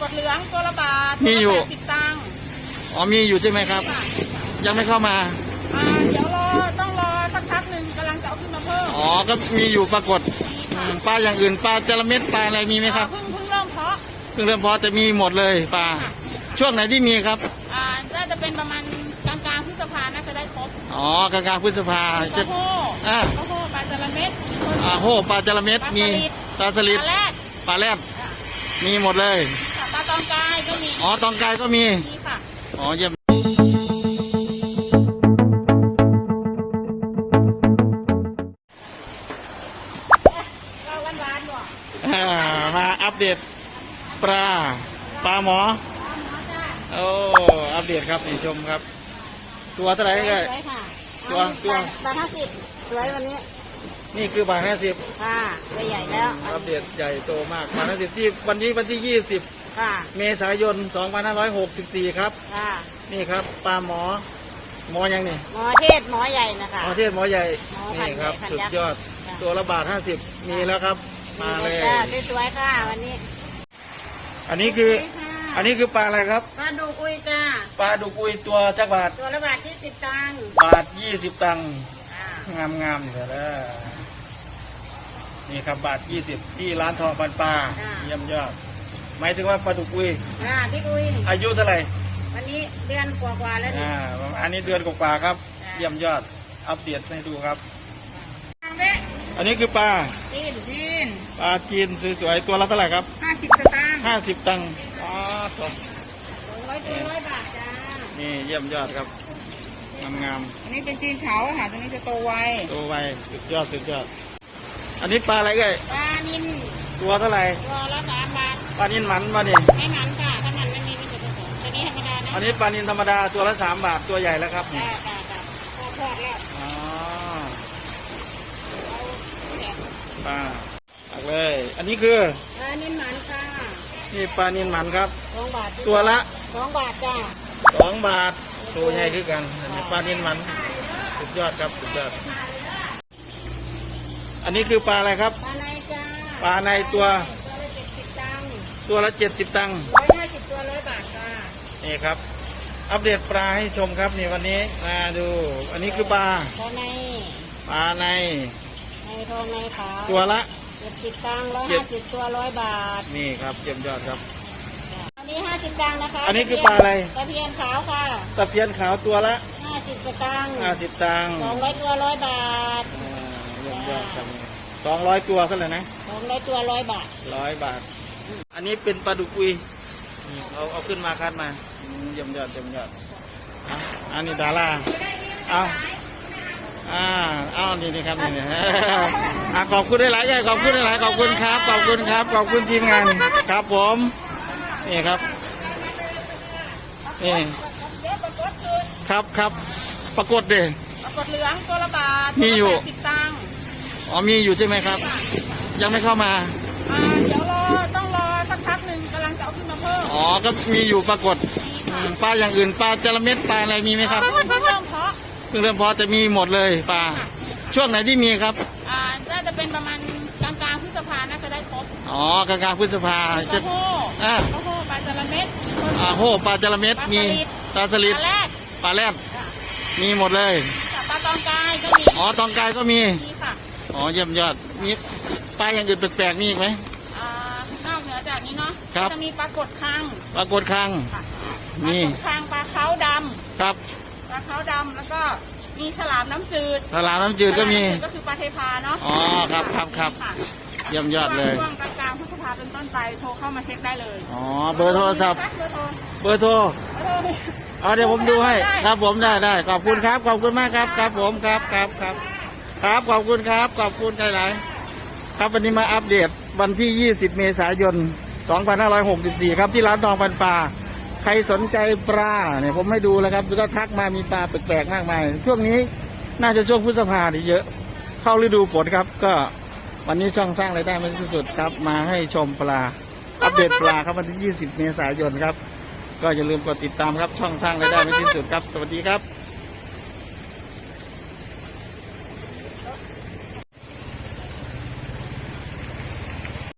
กดเหลืองตัวละบาทมีอยู่ สิบตังค์อ๋อมีอยู่ใช่ไหมครับค่ะยังไม่เข้ามา อ่าเดี๋ยวรอต้องรอสักพักหนึ่งกำลังจะเอาขึ้นมาเพิ่มอ๋อก็มีอยู่ปรากฏอืมปลาอย่างอื่นปลาจระเม็ดปลาอะไรมีไหมครับอ่าเพิ่งเพิ่งเริ่มเพาะเพิ่งเริ่มเพอจะมีหมดเลยปลาค่ะช่วงไหนที่มีครับอ่าน่าจะเป็นประมาณกลางกลางๆพฤษภาน่าจะได้ครบอ๋อกลางกลางๆพฤษภาข้าจะวโพดอ่า ข้าวโพดปลาจระเม็ด อ่าโหปลาจระเม็ดมีปลาสปลิดลาแรดปลาแรดมีหมดเลยค่ะปลาต องกายก็มีอ๋อตองกายก็มีมีค่ะ อ๋อเยี่ยมเราวันวานๆว่ะอ่ามาอัปเดตปลาปลาหมอ โอ้ อัปเดตครับนี่ชมครับ ตัวเท่าไหร่สก็วยค่ะตัวตัวบาทห้าสิบสวยวันนี้ นี่คือบาทห้าสิบค่ะตัวใหญ่แล้วอัปเดตใหญ่โตมากบาทห้าสิบที่วันนี้วันที่ยี่สิบค่ะเมษายนสองพันห้าร้อยหกสิบสี่ครับ ค่ะนี่ครับปลาหมอ หมอยังนี่หมอเทศหมอใหญ่นะคะ หมอเทศหมอใหญ่หมอพันนี่ครับใหญ่พันสุดยักษ์ยอดค่ะ ตัวละบาทห้าสิบมีแล้วครับ มาเลย จ้าสวยๆค่ะวันนี้อันนี้คือ สวยค่ะอันนี้คือปลาอะไรครับ ปลาดุกอุ้ยจ้าปลาดุกอุยตัวจักบาทตัวละบาทยี่สิบตังค์บาทยี่สิบตังค์อ่างามงามๆนี่แหละ นี่ครับบาทยี่สิบที่ร้านทองปันปลาเยี่ยมยอดหมายถึงว่าปลาดุกอุยอ่าพี่อุ้ยอายุเท่าไหร่วันนี้เดือนกว่าๆแล้วนี่ อ่าอันนี้เดือนกว่าๆครับ จ้ะ เยี่ยมยอดอัปเดตให้ดูครับ ทางเวะอันนี้คือปลาจีนจีนปลาจีนสวยๆตัวละเท่าไหร่ครับ ห้าสิบสตางค์ห้าสิบตังค์อ๋อตบสองร้อยตัวร้อยบาทจ้า นี่เยี่ยมยอดครับงามอันนี้เป็นจีนเฉาค่ะตัวนี้จะโตไวๆตัวไวสุดยอดสุดยอด อันนี้ปลาอะไรเอ่ยปลานินตัวเท่าไหร่ตัวละสามบาทปลานินหมันมานี่ไม่มันค่ะถ้ามันไม่มีไม่จะผสมตัวนี้ธรรมดานะอันนี้ปลานินธรรมดาตัวละสามบาทตัวใหญ่แล้วครับนี่จ้าจ้าจ้าพอพอดแล้วอ๋อเอาเนี่ยปลาตักเลย อันนี้คือปลานินมันค่ะนี่ปลานินหมันครับสองบาทตัวละสองบาทจ้าสองบาทตัวใหญ่คือกันอันนี้ปลานินหมันสุดยอดครับสุดยอด อันนี้คือปลาอะไรครับ ปลาในจ้าปลาในตัว ตัวละเจ็ดสิบตังค์ตัวละเจ็ดสิบตังค์ร้อยห้าสิบตัวร้อยบาทจ้านี่ครับ อัปเดตปลาให้ชมครับนี่วันนี้มาดู อันนี้คือปลาปลาในปลาในในทองในขาวตัวละเจ็ดสิบตังค์ร้อยเจ็ห้าดสิบตัวร้อยบาท นี่ครับเยี่ยมยอดครับ อันนี้ห้าสิบตังค์นะคะอันนี้คือปลาอะไร ตะเพียนขาวค่ะตะเพียนขาวตัวละห้าสิบตังค์ห้าสิบตังค์สองร้อยตัวร้อยบาทอ่าเยี่ย มยอดครับสองร้อยตัวเท่าไหร่นะสองร้อยตัวร้อยบาทร้อยบาท อันนี้เป็นปลาดุกอุยนี่เอาเอาขึ้นมาคัดมาอืมเยี่ยมยอดเยี่ยมยอดอะอันนี้ดาราเอาอ่าเอานี่นี่ครับนี่นี่อะขอบคุณได้หลายใหญ่ขอบคุณได้หลายขอบคุณครับ ขอบคุณครับ ขอบคุณทีมงานครับผมนี่ครับนี่ครับครับปรากฏเด้ปรากฏเหลืองตัวละบาทมีอยู่สิบตังค์ อ๋อมีอยู่ใช่ไหมครับ ยังไม่เข้ามา อ่าเดี๋ยวรอต้องรอสักพักหนึ่งกำลังจะเอาขึ้นมาเพิ่มอ๋อก็มีอยู่ปรากฏอืมปลาอย่างอื่นปลาจระเม็ดปลาอะไรมีไหมครับเพิ่งเริ่มเพาะเพิ่งเริ่มเพอจะมีหมดเลยปลาช่วงไหนที่มีครับอ่าน่าจะเป็นประมาณกลางกลางๆพฤษภาน่าจะได้ครบอ๋อกลางกลางๆพฤษภาจะข้าวโพดอ่าข้าวโพดปลาจระเม็ด อ่าโหปลาจระเม็ดมีปลาสปลิดลาแรดปลาแรดมีหมดเลย ปลาตองกายก็มีอ๋อตองกายก็มี มีค่ะ อ๋อเยี่ยมยอดมีปลาอย่างอื่นแปลกๆมีอีกไหม อ่านอกเหนือจากนี้เนาะครับก็จะมีปลากดคังปลากดคังค่ะปนี่ลากดคังปลาเขาดครับำปลาเขาดำแล้วก็มีฉลามน้ำจืดสลามน้ำจืดก็มี ฉลาน้ำจืดก็คือปลาเทพาเนาะอ๋อครับครับครับค่ะเยี่ยมยอดเลย ช่วงกลางกลางๆพฤษภาเป็นต้นไปโทรเข้ามาเช็คได้เลยอ๋อเบอร์โทรศัพท์ เบอร์โทรเบอร์โทร เบอร์โทรอ๋อเดี๋ยวผมดูให้ได้ครับผมได้ได้ขอบคุณครับ ขอบคุณมากครับ ครับผมครับครับครับ ครับขอบคุณครับขอบคุณใจหลายครับวันนี้มาอัปเดตวันที่ 20 เมษายน 2564 ครับที่ร้านทองปันปลาใครสนใจปลาเนี่ยผมให้ดูแล้วครับแล้วก็ทักมามีปลาแปลกๆมากมาย ช่วงนี้น่าจะช่วงพฤษภานี่เยอะ เข้าฤดูฝนครับ ก็วันนี้ช่องสร้างรายได้ไม่ที่สุดครับ มาให้ชมปลาอัปเดตปลาครับวันที่ 20 เมษายนครับ ก็อย่าลืมกดติดตามครับช่องสร้างรายได้ไม่ที่สุดครับ สวัสดีครับ